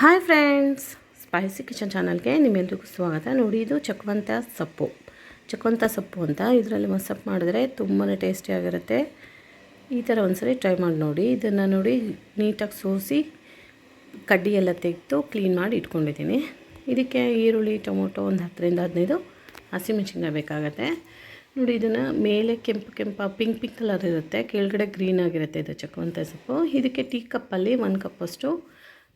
Hi friends. Spicy kitchen ಚಾನಲ್ಗೆ ನಿಮ್ಮೆಲ್ರಿಗೂ ಸ್ವಾಗತ. ನೋಡಿ, ಇದು ಚಕ್ವಂತ ಸೊಪ್ಪು. ಚಕ್ವಂತ ಸೊಪ್ಪು ಅಂತ ಇದರಲ್ಲಿ ಮಸಪ್ಪು ಮಾಡಿದ್ರೆ ತುಂಬಾ ಟೇಸ್ಟಿಯಾಗಿರುತ್ತೆ ಈ ಥರ ಒಂದ್ಸರಿ ಟ್ರೈ ಮಾಡಿ ನೋಡಿ. ಇದನ್ನು ನೋಡಿ ನೀಟಾಗಿ ಸೋಸಿ ಕಡ್ಡಿ ಎಲ್ಲ ತೆಗೆದು ಕ್ಲೀನ್ ಮಾಡಿ ಇಟ್ಕೊಂಡಿದ್ದೀನಿ. ಇದಕ್ಕೆ ಈರುಳ್ಳಿ, ಟೊಮೊಟೊ ಒಂದು ಹತ್ತರಿಂದ ಹದಿನೈದು ಹಸಿಮೆಣಸಿನ್ಕಾಯಿ ಬೇಕಾಗತ್ತೆ. ನೋಡಿ, ಇದನ್ನು ಮೇಲೆ ಕೆಂಪು ಕೆಂಪು ಪಿಂಕ್ ಪಿಂಕ್ ಕಲರ್ ಇರುತ್ತೆ. ಕೆಳಗಡೆ ಗ್ರೀನ್ ಆಗಿರುತ್ತೆ ಇದು ಚಕ್ವಂತ ಸೊಪ್ಪು. ಇದಕ್ಕೆ ಟೀ ಕಪ್ಪಲ್ಲಿ ಒಂದು ಕಪ್ಪಷ್ಟು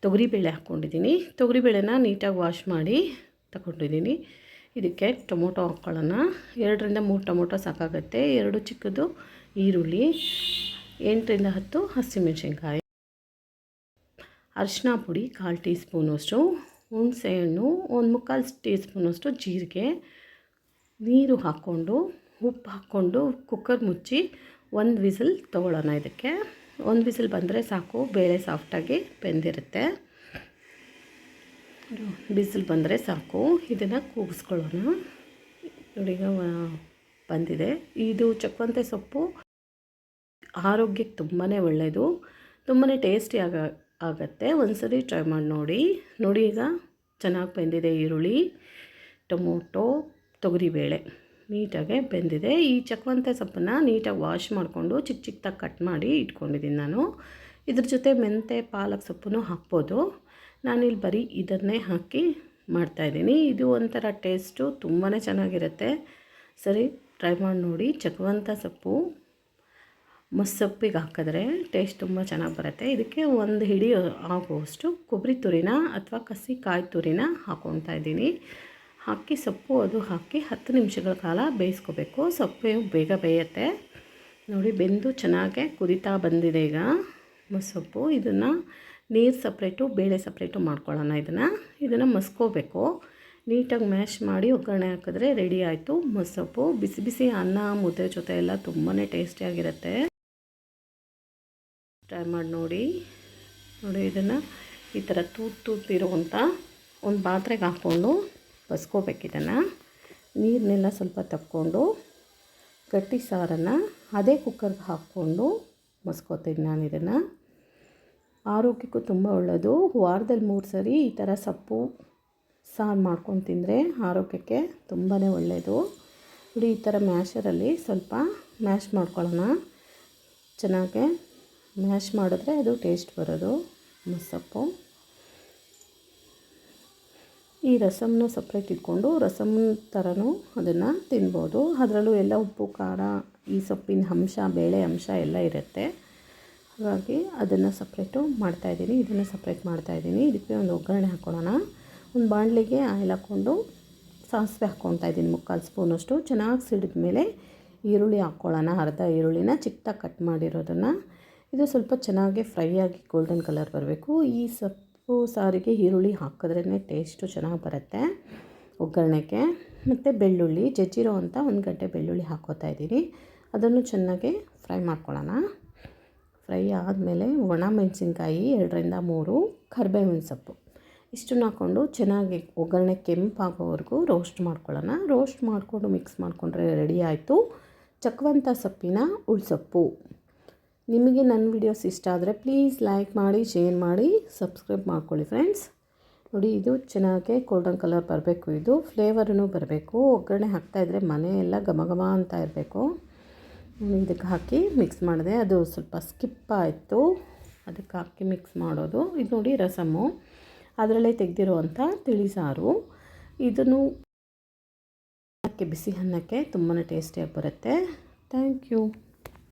ತೊಗರಿಬೇಳೆ ಹಾಕ್ಕೊಂಡಿದ್ದೀನಿ. ತೊಗರಿಬೇಳೆನ ನೀಟಾಗಿ ವಾಶ್ ಮಾಡಿ ತಗೊಂಡಿದ್ದೀನಿ. ಇದಕ್ಕೆ ಟೊಮೊಟೊ ಹಾಕ್ಕೊಳ್ಳೋಣ ಎರಡರಿಂದ ಮೂರು ಟೊಮೊಟೊ ಸಾಕಾಗುತ್ತೆ. ಎರಡು ಚಿಕ್ಕದು ಈರುಳ್ಳಿ, ಎಂಟರಿಂದ ಹತ್ತು ಹಸಿಮೆಣಸಿನ್ಕಾಯಿ ಅರಿಶಿನ ಪುಡಿ ಕಾಲು ಟೀ ಸ್ಪೂನಷ್ಟು ಹುಣಸೆಹಣ್ಣು ಒಂದು ಮುಕ್ಕಾಲು ಟೀ ಸ್ಪೂನಷ್ಟು ಜೀರಿಗೆ, ನೀರು ಹಾಕ್ಕೊಂಡು, ಉಪ್ಪು ಹಾಕ್ಕೊಂಡು, ಕುಕ್ಕರ್ ಮುಚ್ಚಿ ಒಂದು ವಿಸಿಲ್ ತೊಗೊಳ್ಳೋಣ ಇದಕ್ಕೆ. ಒಂದು ಬಿಸಿಲು ಬಂದರೆ ಸಾಕು, ಬೇಳೆ ಸಾಫ್ಟಾಗಿ ಬೆಂದಿರುತ್ತೆ. ಬಿಸಿಲು ಬಂದರೆ ಸಾಕು. ಇದನ್ನು ಕೂಗಿಸ್ಕೊಳ್ಳೋಣ. ನೋಡಿ, ಈಗ ಬಂದಿದೆ. ಇದು ಚಕ್ಕಂತೆ ಸೊಪ್ಪು. ಆರೋಗ್ಯಕ್ಕೆ ತುಂಬಾ ಒಳ್ಳೆಯದು ತುಂಬಾ ಟೇಸ್ಟಿ ಆಗ, ಆಗುತ್ತೆ. ಒಂದ್ಸರಿ ಟ್ರೈ ಮಾಡಿ ನೋಡಿ. ನೋಡಿ, ಈಗ ಚೆನ್ನಾಗಿ ಬೆಂದಿದೆ ಈರುಳ್ಳಿ, ಟೊಮೊಟೊ, ತೊಗರಿಬೇಳೆ. ನೀಟಾಗೆ ಬೆಂದಿದೆ. ಈ ಚಕ್ವಂತೆ ಸೊಪ್ಪನ್ನು ನೀಟಾಗಿ ವಾಶ್ ಮಾಡಿಕೊಂಡು ಚಿಕ್ಕ ಚಿಕ್ಕದಾಗಿ ಕಟ್ ಮಾಡಿ ಇಟ್ಕೊಂಡಿದ್ದೀನಿ ನಾನು. ಇದ್ರ ಜೊತೆ ಮೆಂತೆ, ಪಾಲಕ್ ಸೊಪ್ಪನ್ನು ಹಾಕ್ಬೋದು. ನಾನಿಲ್ಲಿ ಬರೀ ಇದನ್ನೇ ಹಾಕಿ ಮಾಡ್ತಾಯಿದ್ದೀನಿ ಇದು ಒಂಥರ ಟೇಸ್ಟು ತುಂಬಾ ಚೆನ್ನಾಗಿರುತ್ತೆ. ಸರಿ, ಟ್ರೈ ಮಾಡಿ ನೋಡಿ. ಚಕ್ವಂತ ಸೊಪ್ಪು ಮಸ್ಸೊಪ್ಪಿಗೆ ಹಾಕಿದ್ರೆ ಟೇಸ್ಟ್ ತುಂಬ ಚೆನ್ನಾಗಿ ಬರುತ್ತೆ. ಇದಕ್ಕೆ ಒಂದು ಹಿಡಿ ಆಗುವಷ್ಟು ಕೊಬ್ಬರಿ ತುರಿನ ಅಥವಾ ಕಸಿ ಕಾಯಿ ತುರಿನ ಹಾಕ್ಕೊತಾ ಇದ್ದೀನಿ. ಹಾಕಿ ಸೊಪ್ಪು ಅದು ಹಾಕಿ ಹತ್ತು ನಿಮಿಷಗಳ ಕಾಲ ಬೇಯಿಸ್ಕೋಬೇಕು. ಸೊಪ್ಪು ಬೇಗ ಬೇಯುತ್ತೆ. ನೋಡಿ ಬೆಂದು ಚೆನ್ನಾಗೆ ಕುದಿತಾ ಬಂದಿದೆ ಈಗ. ಮೊಸೊಪ್ಪು ಇದನ್ನು ನೀರು ಸಪ್ರೇಟು, ಬೇಳೆ ಸಪ್ರೇಟು ಮಾಡ್ಕೊಳ್ಳೋಣ ಇದನ್ನು. ಇದನ್ನು ಮಸ್ಕೋಬೇಕು. ನೀಟಾಗಿ ಮ್ಯಾಶ್ ಮಾಡಿ ಒಗ್ಗರಣೆ ಹಾಕಿದ್ರೆ ರೆಡಿ ಆಯಿತು. ಮೊಸೊಪ್ಪು ಬಿಸಿ ಬಿಸಿ ಅನ್ನ, ಮುದ್ದೆ ಜೊತೆ ಎಲ್ಲ ತುಂಬಾ ಟೇಸ್ಟಿಯಾಗಿರುತ್ತೆ ಟ್ರೈ ಮಾಡಿ ನೋಡಿ. ನೋಡಿ ಇದನ್ನು ಈ ಥರ ತೂತು ತೂತಿರುವಂಥ ಒಂದು ಪಾತ್ರೆಗೆ ಹಾಕ್ಕೊಂಡು ಇದನ್ನು ನೀರನ್ನೆಲ್ಲ ಸ್ವಲ್ಪ ತಕ್ಕೊಂಡು ಗಟ್ಟಿ ಸಾರನ್ನು ಅದೇ ಕುಕ್ಕರ್ಗೆ ಹಾಕ್ಕೊಂಡು ಮಸ್ಕೋತೀನಿ ನಾನು ಇದನ್ನು ಆರೋಗ್ಯಕ್ಕೂ ತುಂಬ ಒಳ್ಳೆಯದು ವಾರದಲ್ಲಿ ಮೂರು ಸರಿ ಈ ಥರ ಸೊಪ್ಪು, ಸಾರು ಮಾಡ್ಕೊಂಡು ತಿಂದರೆ ಆರೋಗ್ಯಕ್ಕೆ ತುಂಬಾ ಒಳ್ಳೆಯದು ನೋಡಿ, ಈ ಥರ ಮ್ಯಾಶರಲ್ಲಿ ಸ್ವಲ್ಪ ಮ್ಯಾಶ್ ಮಾಡ್ಕೊಳ್ಳೋಣ. ಚೆನ್ನಾಗೆ ಮ್ಯಾಶ್ ಮಾಡಿದ್ರೆ ಅದು ಟೇಸ್ಟ್ ಬರೋದು. ಮಸ್ಸೊಪ್ಪು ಈ ರಸಮ್ನ ಸಪ್ರೇಟ್ ಇಟ್ಕೊಂಡು ರಸಮ್ ಥರನೂ ಅದನ್ನು ತಿನ್ಬೋದು. ಅದರಲ್ಲೂ ಎಲ್ಲ ಉಪ್ಪು, ಖಾರ, ಈ ಸೊಪ್ಪಿನ ಅಂಶ, ಬೇಳೆ ಅಂಶ ಎಲ್ಲ ಇರುತ್ತೆ. ಹಾಗಾಗಿ ಅದನ್ನು ಸಪ್ರೇಟು ಮಾಡ್ತಾಯಿದ್ದೀನಿ ಇದನ್ನು ಸಪ್ರೇಟ್ ಮಾಡ್ತಾಯಿದ್ದೀನಿ ಇದಕ್ಕೆ ಒಂದು ಒಗ್ಗರಣೆ ಹಾಕ್ಕೊಳ್ಳೋಣ ಒಂದು ಬಾಣಲಿಗೆ ಆಯಿಲ್ ಹಾಕ್ಕೊಂಡು ಸಾಸಿವೆ ಹಾಕ್ಕೊತಾ ಇದ್ದೀನಿ ಮುಕ್ಕಾಲು ಸ್ಪೂನಷ್ಟು. ಚೆನ್ನಾಗಿ ಸಿಡಿದ ಮೇಲೆ ಈರುಳ್ಳಿ ಹಾಕ್ಕೊಳ್ಳೋಣ. ಅರ್ಧ ಈರುಳ್ಳಿನ ಚಿಕ್ಕದಾಗಿ ಕಟ್ ಮಾಡಿರೋದನ್ನು. ಇದು ಸ್ವಲ್ಪ ಚೆನ್ನಾಗಿ ಫ್ರೈ ಆಗಿ ಗೋಲ್ಡನ್ ಕಲರ್ ಬರಬೇಕು. ಈ ಸೊಪ್ಪು ಸಾರಿಗೆ ಈರುಳ್ಳಿ ಹಾಕಿದ್ರೇ ಟೇಸ್ಟು ಚೆನ್ನಾಗಿ ಬರುತ್ತೆ. ಒಗ್ಗರಣೆಗೆ. ಮತ್ತು ಬೆಳ್ಳುಳ್ಳಿ, ಜಜ್ಜಿರೋ ಅಂತ ಒಂದು ಗಂಟೆ ಬೆಳ್ಳುಳ್ಳಿ ಹಾಕೋತಾ ಇದ್ದೀನಿ. ಅದನ್ನು ಚೆನ್ನಾಗಿ ಫ್ರೈ ಮಾಡ್ಕೊಳ್ಳೋಣ. ಫ್ರೈ ಆದಮೇಲೆ ಒಣ ಮೆಣಸಿನ್ಕಾಯಿ, ಎರಡರಿಂದ ಮೂರು ಕರಿಬೇವಿನ ಸೊಪ್ಪು. ಇಷ್ಟನ್ನು ಹಾಕ್ಕೊಂಡು ಚೆನ್ನಾಗಿ ಒಗ್ಗರಣೆ ಕೆಂಪಾಗೋವರೆಗೂ ರೋಸ್ಟ್ ಮಾಡ್ಕೊಳ್ಳೋಣ. ರೋಸ್ಟ್ ಮಾಡಿಕೊಂಡು ಮಿಕ್ಸ್ ಮಾಡಿಕೊಂಡ್ರೆ ರೆಡಿ ಆಯಿತು. ಚಕ್ವಂತ ಸೊಪ್ಪಿನ ಉಳ್ಸೊಪ್ಪು. ನಿಮಗೆ ನನ್ನ ವಿಡಿಯೋಸ್ ಇಷ್ಟ ಆದರೆ ಪ್ಲೀಸ್ ಲೈಕ್ ಮಾಡಿ ಶೇರ್ ಮಾಡಿ ಸಬ್ಸ್ಕ್ರೈಬ್ ಮಾಡ್ಕೊಳ್ಳಿ ಫ್ರೆಂಡ್ಸ್ ನೋಡಿ, ಇದು ಚೆನ್ನಾಗಿ ಗೋಲ್ಡನ್ ಕಲರ್ ಬರಬೇಕು, ಇದು ಫ್ಲೇವರೂ ಬರಬೇಕು. ಒಗ್ಗರಣೆ ಹಾಕ್ತಾಯಿದ್ರೆ ಮನೆ ಎಲ್ಲ ಘಮ ಘಮ ಅಂತ ಇರಬೇಕು. ಇದಕ್ಕೆ ಹಾಕಿ ಮಿಕ್ಸ್ ಮಾಡಿದೆ. ಅದು ಸ್ವಲ್ಪ ಸ್ಕಿಪ್ ಆಯಿತು. ಅದಕ್ಕೆ ಹಾಕಿ ಮಿಕ್ಸ್ ಮಾಡೋದು. ಇದು ನೋಡಿ ರಸಮು. ಅದರಲ್ಲೇ ತೆಗೆದಿರುವಂಥ ತಿಳಿ ಸಾರು. ಇದನ್ನು ಬಿಸಿ ಅನ್ನಕ್ಕೆ ತುಂಬಾ ಟೇಸ್ಟಿಯಾಗಿ ಬರುತ್ತೆ. Thank you